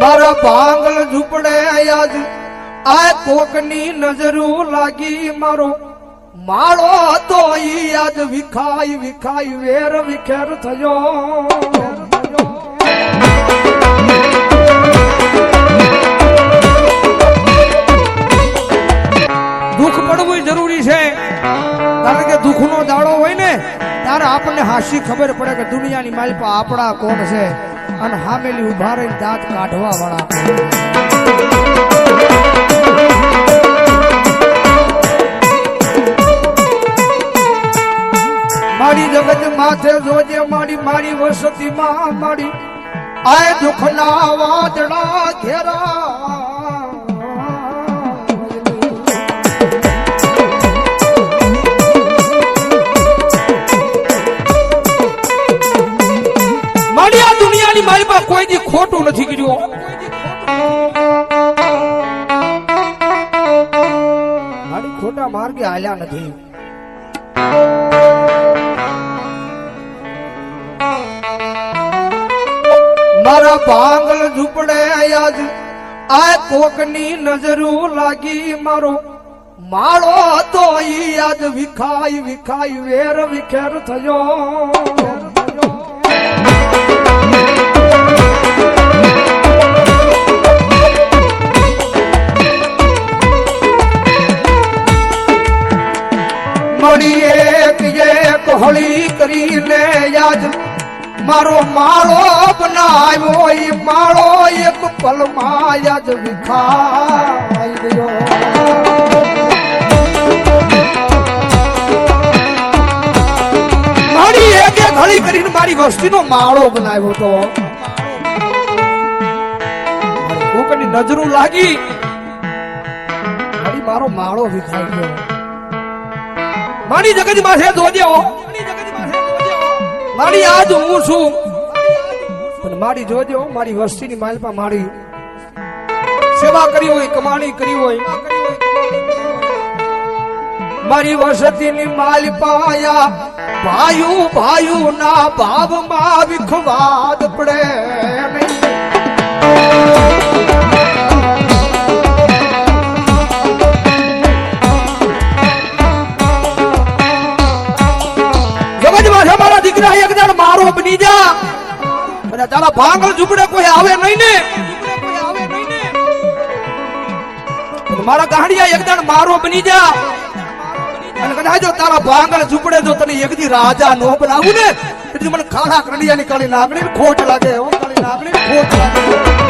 મારા ભાંગલ ઝૂંપડે આજ આ કોકની નજરું લાગી મારો. માળો હતો ઈ આજ વિખાઈ વિખાઈ, વેર વિખેર થયો. દુઃખ પડવું જરૂરી છે. કારણ કે દુઃખનો દાડો હોય ને, ત્યારે આપણને હાસી ખબર પડે કે દુનિયાની માલપા આપણા કોણ છે. અને હામેલી ઊભા રહી દાંત કાઢવા વાળા. મારી જગત માથે જોજે, મારી મારી વસતી માં મારી. આય દુઃખના વાદળા ઘેરા. ખોટા માર્ગે હાલ્યા નથી મારા ભાંગલ ઝૂપડે આજ આ કોકની નજરું લાગી મારો માળો હતો ઈ આજ વિખાઈ વિખાઈ વેર વિખેર થયો મળી એક એક હોળી કરીને યાદ. મારો માળો બનાવ્યો, એ માળો એક પલમાં યાદ વિખાઈ ગયો. હળી કરીને મારી વસ્તીનો માળો બનાવ્યો તો મારી કોકની નજરું લાગી. મારો માળો વિખાઈ ગયો. મારી જગત પાસે જોજો મારી આજ હું છું. પણ મારી જોજો મારી વસ્તીની માલપા મારી. સેવા કરી હોય, કમાણી કરી હોય. મારી વસતીની માલપાયા ભાયુ ભાયુ ના ભાવમાં વિખવાદ પડે. અને તારા કોઈ આવે નહીં ને? મારા ગાંડિયા એક જણ મારો બની જા. અને કદાચ જો તારા ભાંગર ઝૂંપડે જો તને એક દી રાજા નો બનાવું ને એટલે મને ખાડા કરડિયા ની કાળી નાગણી ખોટ લાગે કાળી નાગણી ખોટ લાગે.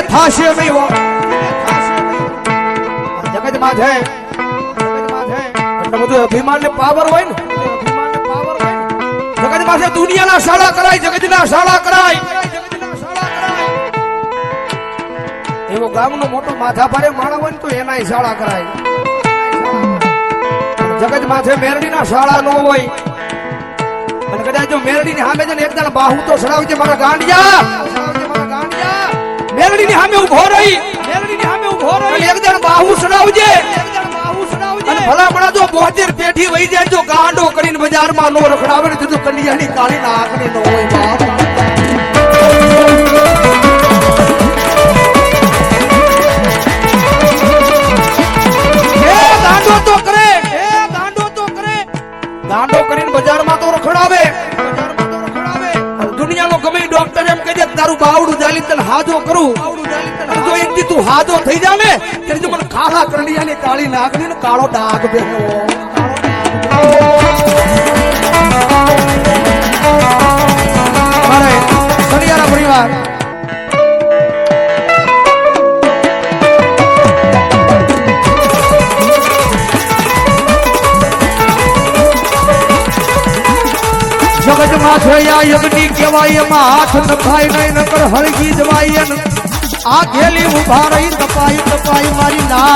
થઈ થાશે નહીં જગતમાં છે બધું અભિમાન ને પાવર હોય ને જગત છે દુનિયાના શાળા કરાય જગતના શાળા કરાય એવો ગામનો મોટો માથા ભારે માણા હોય ને તો એનાય શાળા કરાય જગત માથે મેરડીના શાળા નો હોય અને કદાચ જો મેરડી ની સામે ને એક દાડા બાહુ તો સડાવજે મારા ગાંડિયા મેરડી ની સામે ઊભો રહી. મેરડી ની સામે ઊભો રહી. એક જણ બાહુ સડાવજે. અને ભલામણા જો બોતેર પેઠી વહી જાય જો ગાંડો કરીને બજારમાં નો રખડાવે ને જુદું કલિયાની કાળી ના આંખની નો હોય બાપ. એ તો કરે. એ તો કરે. ગાંડો કરીને બજારમાં તારું બાવડું જાલી તને હાજો કરું. જો એક દી તું હાજો થઈ જા ને ત્યારે મને કાળા કરડિયાની કાળી નાગણી ને કાળો ડાઘ બેઠો મારે પરિવાર હાથ આ યજ્ઞ કહેવાય એમાં હાથ નખાય નહીં નકર હળગી જવાય આ ઘેલી ઊભા રહી તપાઈ તપાઈ મારી ના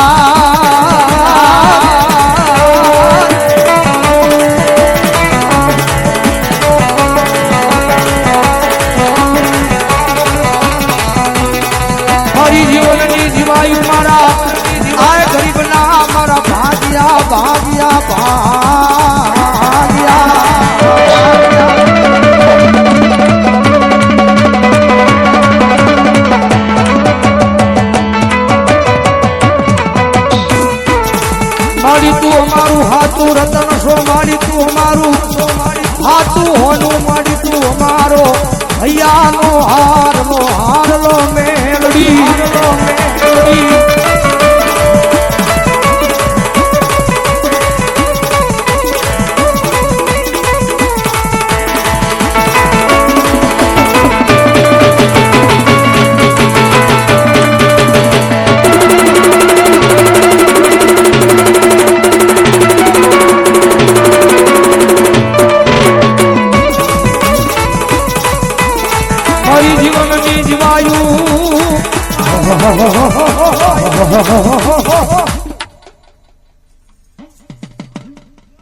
જીવનની જીવાયું મારા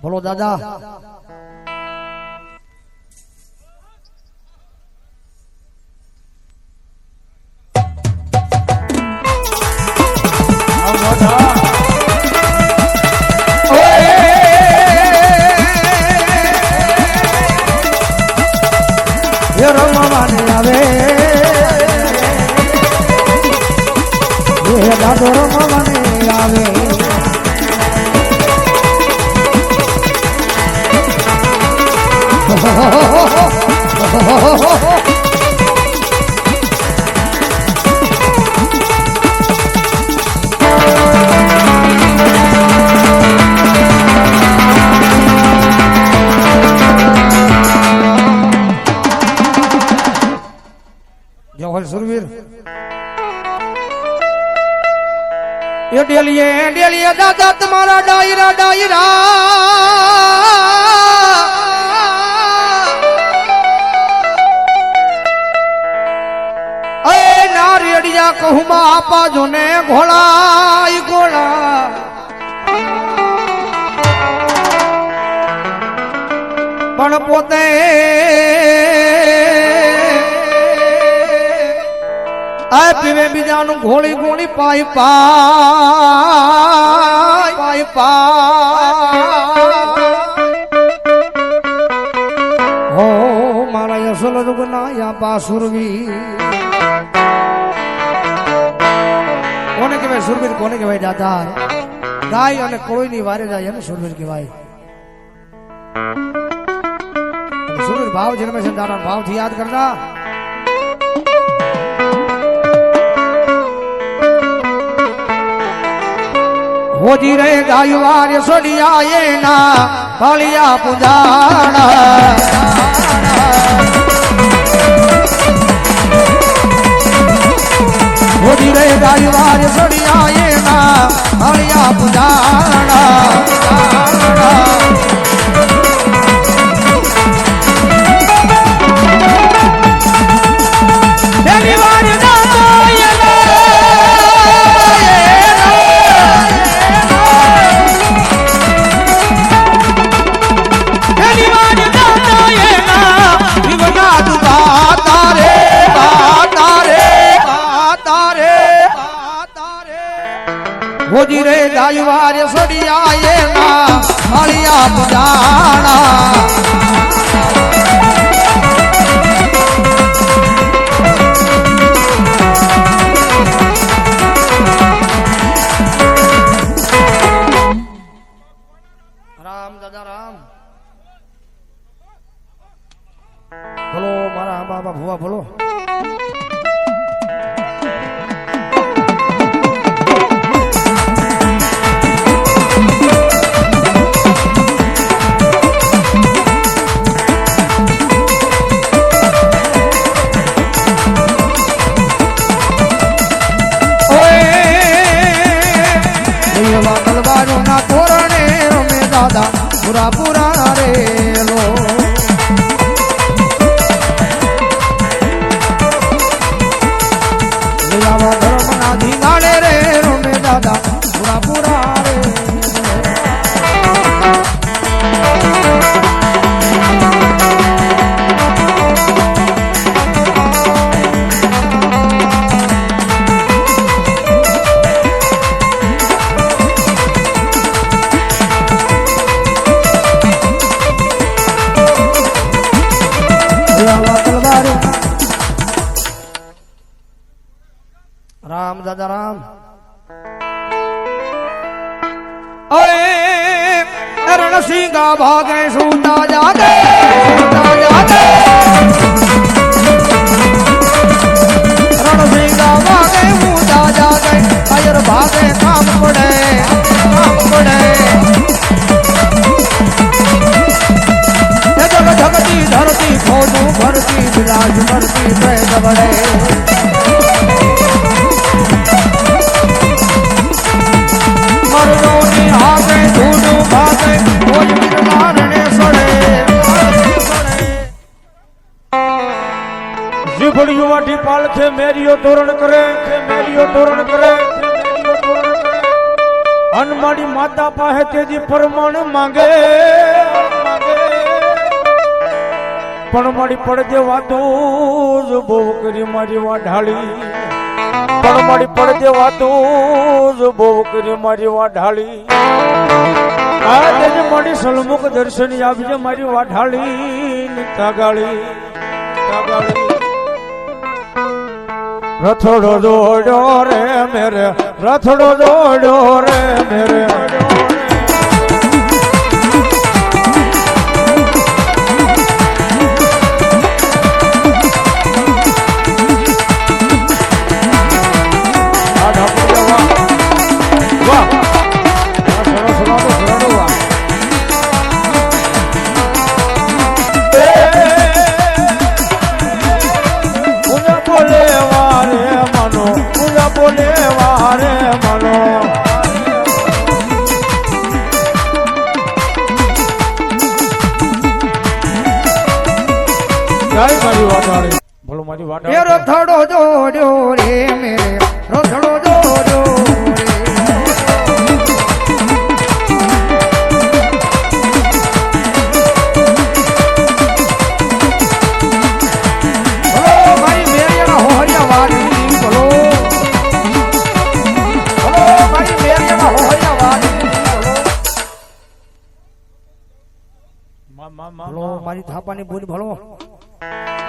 બોલો દાદા ડેલીએ ડેલીએ, દાદા તમારા ડાયરા ડાયરા. એ કહું માં આપા જો ને ઘોડા ઘોડા પણ પોતે આ પીવે બીજાનું ઘોળી ઘોળી પાઈ પાય પાય પાય હો મારા યશોલ રૂગના યા પાસુરવી કોને કહેવાય સુરવીર કોને કહેવાય દાદા ગાય અને કોળીની વારે જાય એને સુરવીર કહેવાય અને સુરવીર ભાવ જન્મે છે દાદા ભાવથી યાદ કરતા હોજી રે ગાયુવાર સોડિયા એના પાળિયા પૂજાણા. મોજી રે ગાયુવાર સોડિયા એના પાળિયા પૂજાણા. માળિયા રામ દાદા રામ અરે રણસિંગા ભાગે સૂતા જાગે સૂતા જાગે રણસિંગા ભાગે ધરતી ખોજું ભરતી બિરાજ મરતી પ્રેમ પડે વાટી મેરિયો તોરણ કરે મેરિયો તોરણ કરે. અનમાડી માતા પાસે તેજી પરમાણ માંગે. પણ મારી પડજે વાતો જ બહુ કરી મારી વાઢાળી. પણ મારી પડજે વાતો જ બહુ કરી મારી વાઢાળી. આ તેજ મારી સલમુખ દર્શન આપજે મારી વાઢાળી તાગાળી. તાગાળી. રથડો દોડો રે મેરે રથડો દોડો રે મેરે.